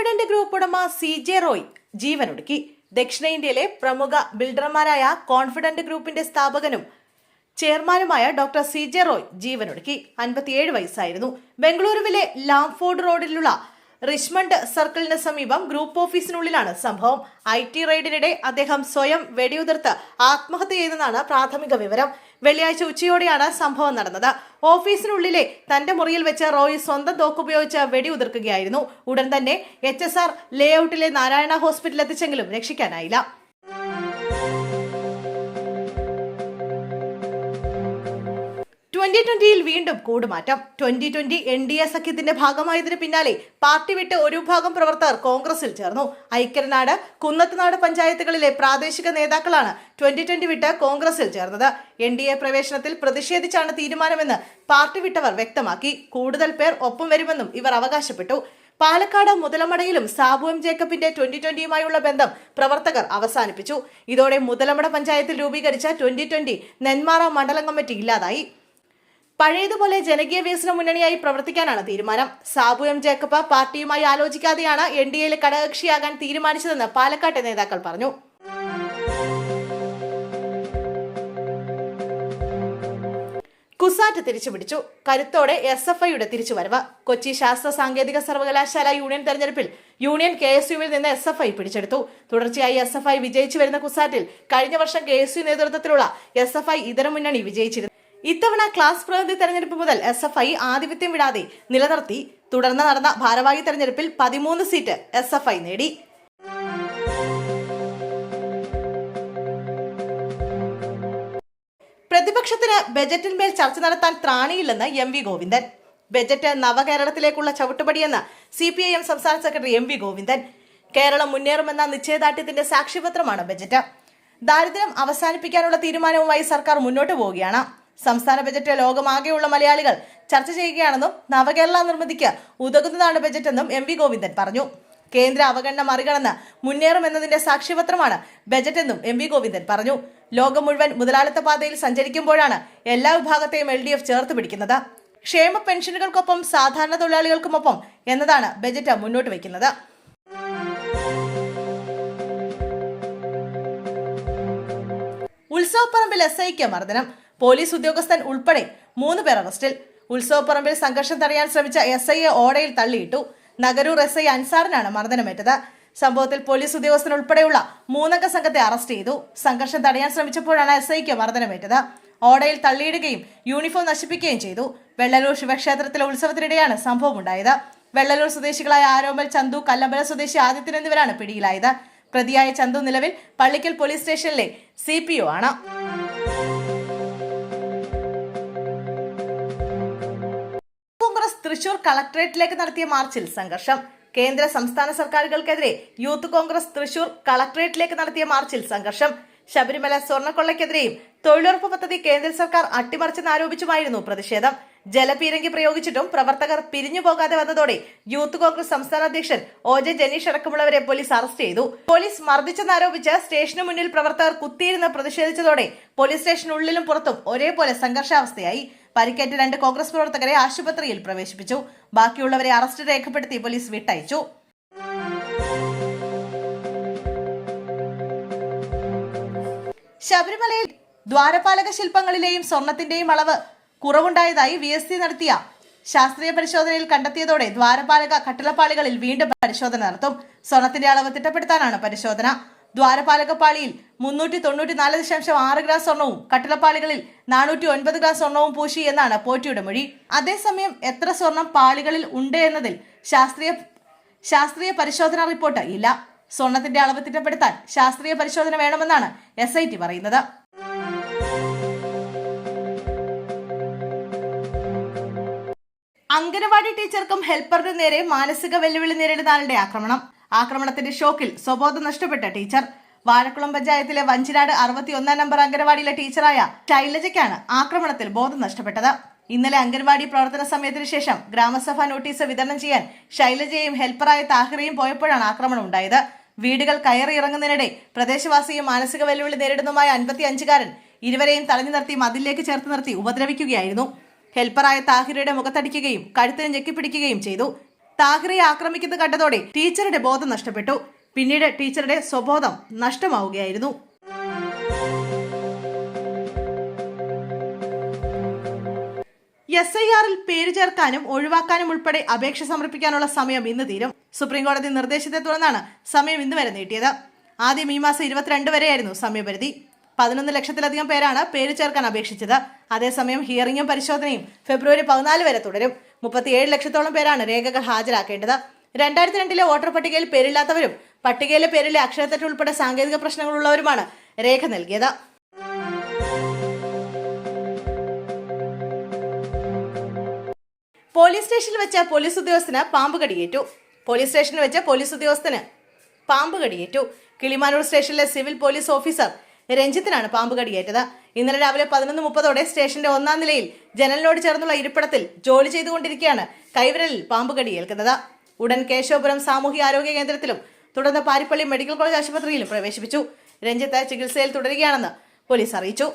Confident group ഉടമ C J Roy ജീവനൊടുക്കി. ദക്ഷിണേന്ത്യയിലെ പ്രമുഖ ബിൽഡർമാരായ കോൺഫിഡന്റ് ഗ്രൂപ്പിന്റെ സ്ഥാപകനും ചെയർമാനുമായ ഡോക്ടർ സി ജെ റോയ് ജീവനൊടുക്കി. അൻപത്തിയേഴ് വയസ്സായിരുന്നു. ബംഗളൂരുവിലെ ലാംഫോർഡ് റോഡിലുള്ള റിച്ച്മണ്ട് സർക്കിളിന് സമീപം ഗ്രൂപ്പ് ഓഫീസിനുള്ളിലാണ് സംഭവം. ഐ ടി റെയ്ഡിനിടെ അദ്ദേഹം സ്വയം വെടിയുതിർത്ത് ആത്മഹത്യ ചെയ്തെന്നാണ് പ്രാഥമിക വിവരം. വെള്ളിയാഴ്ച ഉച്ചയോടെയാണ് സംഭവം നടന്നത്. ഓഫീസിനുള്ളിലെ തന്റെ മുറിയിൽ വെച്ച് റോയ് സ്വന്തം തോക്കുപയോഗിച്ച് വെടിയുതിർക്കുകയായിരുന്നു. ഉടൻ തന്നെ എച്ച് എസ് ആർ ലേഔട്ടിലെ നാരായണ ഹോസ്പിറ്റലിലെത്തിച്ചെങ്കിലും രക്ഷിക്കാനായില്ല. ട്വന്റി ട്വന്റിയിൽ വീണ്ടും കൂടുമാറ്റം. Twenty twenty N D A സഖ്യത്തിന്റെ ഭാഗമായതിനു പിന്നാലെ പാർട്ടി വിട്ട് ഒരു ഭാഗം പ്രവർത്തകർ കോൺഗ്രസിൽ ചേർന്നു. ഐക്യനാട് കുന്നത്തുനാട് പഞ്ചായത്തുകളിലെ പ്രാദേശിക നേതാക്കളാണ് ട്വന്റി ട്വന്റി വിട്ട് കോൺഗ്രസിൽ ചേർന്നത്. എൻ ഡി എ പ്രവേശനത്തിൽ പ്രതിഷേധിച്ചാണ് തീരുമാനമെന്ന് പാർട്ടി വിട്ടവർ വ്യക്തമാക്കി. കൂടുതൽ പേർ ഒപ്പം വരുമെന്നും ഇവർ അവകാശപ്പെട്ടു. പാലക്കാട് മുതലമടയിലും സാബു എം ജേക്കബിന്റെ ട്വന്റി ട്വന്റിയുമായുള്ള ബന്ധം പ്രവർത്തകർ അവസാനിപ്പിച്ചു. ഇതോടെ മുതലമട പഞ്ചായത്തിൽ രൂപീകരിച്ച ട്വന്റി ട്വന്റി നെന്മാറ മണ്ഡലം കമ്മിറ്റി ഇല്ലാതായി. പഴയതുപോലെ ജനകീയ വികസന മുന്നണിയായി പ്രവർത്തിക്കാനാണ് തീരുമാനം. സാബു എം ജേക്കബ് പാർട്ടിയുമായി ആലോചിക്കാതെയാണ് എൻ ഡി എയിൽ ഘടകകക്ഷിയാകാൻ തീരുമാനിച്ചതെന്ന് പാലക്കാട്ടെ നേതാക്കൾ പറഞ്ഞു. കുസാറ്റ് തിരിച്ചുപിടിച്ചു. കരുത്തോടെ എസ് എഫ് ഐയുടെ തിരിച്ചുവരവ്. കൊച്ചി ശാസ്ത്ര സാങ്കേതിക സർവകലാശാല യൂണിയൻ തെരഞ്ഞെടുപ്പിൽ യൂണിയൻ കെ എസ് യുവിൽ നിന്ന് എസ് എഫ് ഐ പിടിച്ചെടുത്തു. തുടർച്ചയായി എസ് എഫ് ഐ വിജയിച്ചു വരുന്ന കുസാറ്റിൽ കഴിഞ്ഞ വർഷം കെ എസ് യു നേതൃത്വത്തിലുള്ള എസ് എഫ് ഐ ഇതര മുന്നണി വിജയിച്ചിരുന്നു. ഇത്തവണ ക്ലാസ് പ്രതിനിധി തെരഞ്ഞെടുപ്പ് മുതൽ എസ് എഫ് ഐ ആധിപത്യം വിടാതെ നിലനിർത്തി തുടർന്ന് നടന്ന ഭാരവാഹി തെരഞ്ഞെടുപ്പിൽ പതിമൂന്ന് സീറ്റ് എസ് എഫ് ഐ നേടി. പ്രതിപക്ഷത്തിന് ബജറ്റിന്മേൽ ചർച്ച നടത്താൻ ത്രാണിയില്ലെന്ന് എം വി ഗോവിന്ദൻ. ബജറ്റ് നവകേരളത്തിലേക്കുള്ള ചവിട്ടുപടിയെന്ന് സി പി ഐ എം സംസ്ഥാന secretary M V Govindan. Keralam മുന്നേറുമെന്ന നിശ്ചയദാർഢ്യത്തിന്റെ സാക്ഷ്യപത്രമാണ് ബജറ്റ്. ദാരിദ്ര്യം അവസാനിപ്പിക്കാനുള്ള തീരുമാനവുമായി സർക്കാർ മുന്നോട്ട് പോവുകയാണ്. സംസ്ഥാന ബജറ്റ് ലോകമാകെയുള്ള മലയാളികൾ ചർച്ച ചെയ്യുകയാണെന്നും നവകേരള നിർമ്മിതിക്ക് ഉതകുന്നതാണ് ബജറ്റെന്നും എം വി ഗോവിന്ദൻ പറഞ്ഞു. കേന്ദ്ര അവഗണന മറികടന്ന് മുന്നേറുമെന്നതിന്റെ സാക്ഷ്യപത്രമാണ് ബജറ്റെന്നും എം വി ഗോവിന്ദൻ പറഞ്ഞു. ലോകം മുഴുവൻ മുതലാളിത്ത പാതയിൽ സഞ്ചരിക്കുമ്പോഴാണ് എല്ലാ വിഭാഗത്തെയും എൽ ഡി എഫ് ചേർത്ത് പിടിക്കുന്നത്. ക്ഷേമ പെൻഷനുകൾക്കൊപ്പം സാധാരണ തൊഴിലാളികൾക്കുമൊപ്പം എന്നതാണ് ബജറ്റ് മുന്നോട്ട് വയ്ക്കുന്നത്. ഉത്സവപ്പറമ്പിൽ എസ് ഐക്ക് മർദ്ദനം. പോലീസ് ഉദ്യോഗസ്ഥൻ ഉൾപ്പെടെ മൂന്ന് പേർ അറസ്റ്റിൽ. ഉത്സവപ്പറമ്പിൽ സംഘർഷം തടയാൻ ശ്രമിച്ച എസ് ഐയെ ഓടയിൽ തള്ളിയിട്ടു. നഗരൂർ എസ് ഐ അൻസാറിനാണ് മർദ്ദനമേറ്റത്. സംഭവത്തിൽ പോലീസ് ഉദ്യോഗസ്ഥൻ ഉൾപ്പെടെയുള്ള മൂന്നംഗ സംഘത്തെ അറസ്റ്റ് ചെയ്തു. സംഘർഷം തടയാൻ ശ്രമിച്ചപ്പോഴാണ് എസ് ഐക്ക് മർദ്ദനമേറ്റത്. ഓടയിൽ തള്ളിയിടുകയും യൂണിഫോം നശിപ്പിക്കുകയും ചെയ്തു. വെള്ളലൂർ ശിവക്ഷേത്രത്തിലെ ഉത്സവത്തിനിടെയാണ് സംഭവം ഉണ്ടായത് വെള്ളലൂർ സ്വദേശികളായ ആരോമൽ ചന്തു കല്ലമ്പല സ്വദേശി ആദിത്യൻ എന്നിവരാണ് പിടിയിലായത്. പ്രതിയായ ചന്തു നിലവിൽ പള്ളിക്കൽ പോലീസ് സ്റ്റേഷനിലെ സി ആണ്. തൃശൂർ കളക്ടറേറ്റിലേക്ക് നടത്തിയ മാർച്ചിൽ സംഘർഷം. കേന്ദ്ര സംസ്ഥാന സർക്കാരുകൾക്കെതിരെ യൂത്ത് കോൺഗ്രസ് തൃശൂർ കളക്ടറേറ്റിലേക്ക് നടത്തിയ മാർച്ചിൽ സംഘർഷം. ശബരിമല സ്വർണക്കൊള്ളയ്ക്കെതിരെയും തൊഴിലുറപ്പ് പദ്ധതി കേന്ദ്ര സർക്കാർ അട്ടിമറിച്ചെന്നാരോപിച്ചുമായിരുന്നു പ്രതിഷേധം. ജലപീരങ്കി പ്രയോഗിച്ചിട്ടും പ്രവർത്തകർ പിരിഞ്ഞു പോകാതെ വന്നതോടെ യൂത്ത് കോൺഗ്രസ് സംസ്ഥാന അധ്യക്ഷൻ ഒ ജെ ജനീഷ് അടക്കമുള്ളവരെ പോലീസ് അറസ്റ്റ് ചെയ്തു. പോലീസ് മർദ്ദിച്ചെന്നാരോപിച്ച് സ്റ്റേഷന് മുന്നിൽ പ്രവർത്തകർ കുത്തിയിരുന്ന് പ്രതിഷേധിച്ചതോടെ പോലീസ് സ്റ്റേഷനുള്ളിലും പുറത്തും ഒരേപോലെ സംഘർഷാവസ്ഥയായി. പരിക്കേറ്റ രണ്ട് കോൺഗ്രസ് പ്രവർത്തകരെ ആശുപത്രിയിൽ പ്രവേശിപ്പിച്ചു. ബാക്കിയുള്ളവരെ അറസ്റ്റ് രേഖപ്പെടുത്തി പോലീസ് വിട്ടയച്ചു. ശബരിമലയിൽ ദ്വാരപാലക ശില്പങ്ങളിലെയും സ്വർണത്തിന്റെയും അളവ് കുറവുണ്ടായതായി വി എസ് സി നടത്തിയ ശാസ്ത്രീയ പരിശോധനയിൽ കണ്ടെത്തിയതോടെ ദ്വാരപാലക കട്ടിളപ്പാളികളിൽ വീണ്ടും പരിശോധന നടത്തും. സ്വർണത്തിന്റെ അളവ് തിട്ടപ്പെടുത്താനാണ് പരിശോധന. ദ്വാരപാലക പാളിയിൽ മുന്നൂറ്റി തൊണ്ണൂറ്റി നാല് ദശാംശം ആറ് ഗ്രാം സ്വർണവും കട്ടിളപ്പാളികളിൽ നാനൂറ്റി ഒൻപത് ഗ്രാം സ്വർണവും പൂശി എന്നാണ് പോറ്റിയുടെ മൊഴി. അതേസമയം എത്ര സ്വർണം പാളികളിൽ ഉണ്ട് എന്നതിൽ ശാസ്ത്രീയ ശാസ്ത്രീയ പരിശോധനാ റിപ്പോർട്ട് ഇല്ല. സ്വർണത്തിന്റെ അളവ് തിട്ടപ്പെടുത്താൻ ശാസ്ത്രീയ പരിശോധന വേണമെന്നാണ് എസ് പറയുന്നത്. അംഗനവാടി ടീച്ചർക്കും ഹെൽപ്പറിനും നേരെ മാനസിക വെല്ലുവിളി നേരിടുന്ന ആക്രമണം. ആക്രമണത്തിന്റെ ഷോക്കിൽ സ്വബോധം നഷ്ടപ്പെട്ട ടീച്ചർ. വാഴക്കുളം പഞ്ചായത്തിലെ വഞ്ചിനാട് അറുപത്തി ഒന്നാം നമ്പർ അംഗനവാടിയിലെ ടീച്ചറായ ശൈലജയ്ക്കാണ് ആക്രമണത്തിൽ ബോധം നഷ്ടപ്പെട്ടത്. ഇന്നലെ അംഗൻവാടി പ്രവർത്തന സമയത്തിന് ശേഷം ഗ്രാമസഭാ നോട്ടീസ് വിതരണം ചെയ്യാൻ ശൈലജയും ഹെൽപ്പറായ താഹിറയും പോയപ്പോഴാണ് ആക്രമണം ഉണ്ടായത്. വീടുകൾ കയറി ഇറങ്ങുന്നതിനിടെ പ്രദേശവാസിയും മാനസിക വെല്ലുവിളി നേരിടുന്നതുമായ അൻപത്തി അഞ്ചുകാരൻ ഇരുവരെയും തടഞ്ഞു നിർത്തി മതിലേക്ക് ചേർത്ത് നിർത്തി ഉപദ്രവിക്കുകയായിരുന്നു. ഹെൽപ്പറായ താഹിറയുടെ മുഖത്തടിക്കുകയും കഴുത്തിന് ഞെക്കിപ്പിടിക്കുകയും ചെയ്തു. താഹിറയെ ആക്രമിക്കുന്നത് കണ്ടതോടെ ടീച്ചറുടെ ബോധം നഷ്ടപ്പെട്ടു. പിന്നീട് ടീച്ചറുടെ സ്വബോധം നഷ്ടമാവുകയായിരുന്നു. എസ് ഐ ആറിൽ പേര് ചേർക്കാനും ഒഴിവാക്കാനും ഉൾപ്പെടെ അപേക്ഷ സമർപ്പിക്കാനുള്ള സമയം ഇന്ന് തീരും. സുപ്രീംകോടതി നിർദ്ദേശത്തെ തുടർന്നാണ് സമയം ഇന്ന് വരെ നീട്ടിയത്. ആദ്യം ഈ മാസം ഇരുപത്തിരണ്ട് വരെയായിരുന്നു സമയപരിധി. പതിനൊന്ന് ലക്ഷത്തിലധികം പേരാണ് പേര് ചേർക്കാൻ അപേക്ഷിച്ചത്. അതേസമയം ഹിയറിംഗും പരിശോധനയും ഫെബ്രുവരി പതിനാല് വരെ തുടരും. മുപ്പത്തിയേഴ് ലക്ഷത്തോളം പേരാണ് രേഖകൾ ഹാജരാക്കേണ്ടത്. രണ്ടായിരത്തി രണ്ടിലെ വോട്ടർ പട്ടികയിൽ പേരില്ലാത്തവരും പട്ടികയിലെ പേരിലെ അക്ഷരത്തെറ്റ് ഉൾപ്പെടെ സാങ്കേതിക പ്രശ്നങ്ങളുള്ളവരുമാണ് രേഖ നൽകിയത്. പോലീസ് സ്റ്റേഷനിൽ വെച്ച് പോലീസ് ഉദ്യോഗസ്ഥന് പാമ്പ് കടിയേറ്റു. പോലീസ് സ്റ്റേഷനിൽ വെച്ച് പോലീസ് ഉദ്യോഗസ്ഥന് പാമ്പ് കടിയേറ്റു. കിളിമാനൂർ സ്റ്റേഷനിലെ സിവിൽ പോലീസ് ഓഫീസർ രഞ്ജിത്തിനാണ് പാമ്പ് കടിയേറ്റത്. ഇന്നലെ രാവിലെ പതിനൊന്ന് മുപ്പതോടെ സ്റ്റേഷന്റെ ഒന്നാം നിലയിൽ ജനലിനോട് ചേർന്നുള്ള ഇരിപ്പിടത്തിൽ ജോലി ചെയ്തുകൊണ്ടിരിക്കുകയാണ് കൈവിരലിൽ പാമ്പ് കടിയേൽക്കുന്നത്. ഉടൻ കേശവപുരം സാമൂഹ്യ ആരോഗ്യ കേന്ദ്രത്തിലും തുടർന്ന് പാരിപ്പള്ളി മെഡിക്കൽ കോളേജ് ആശുപത്രിയിലും പ്രവേശിപ്പിച്ചു. രഞ്ജിത്ത് ചികിത്സയിൽ തുടരുകയാണെന്ന് പോലീസ് അറിയിച്ചു.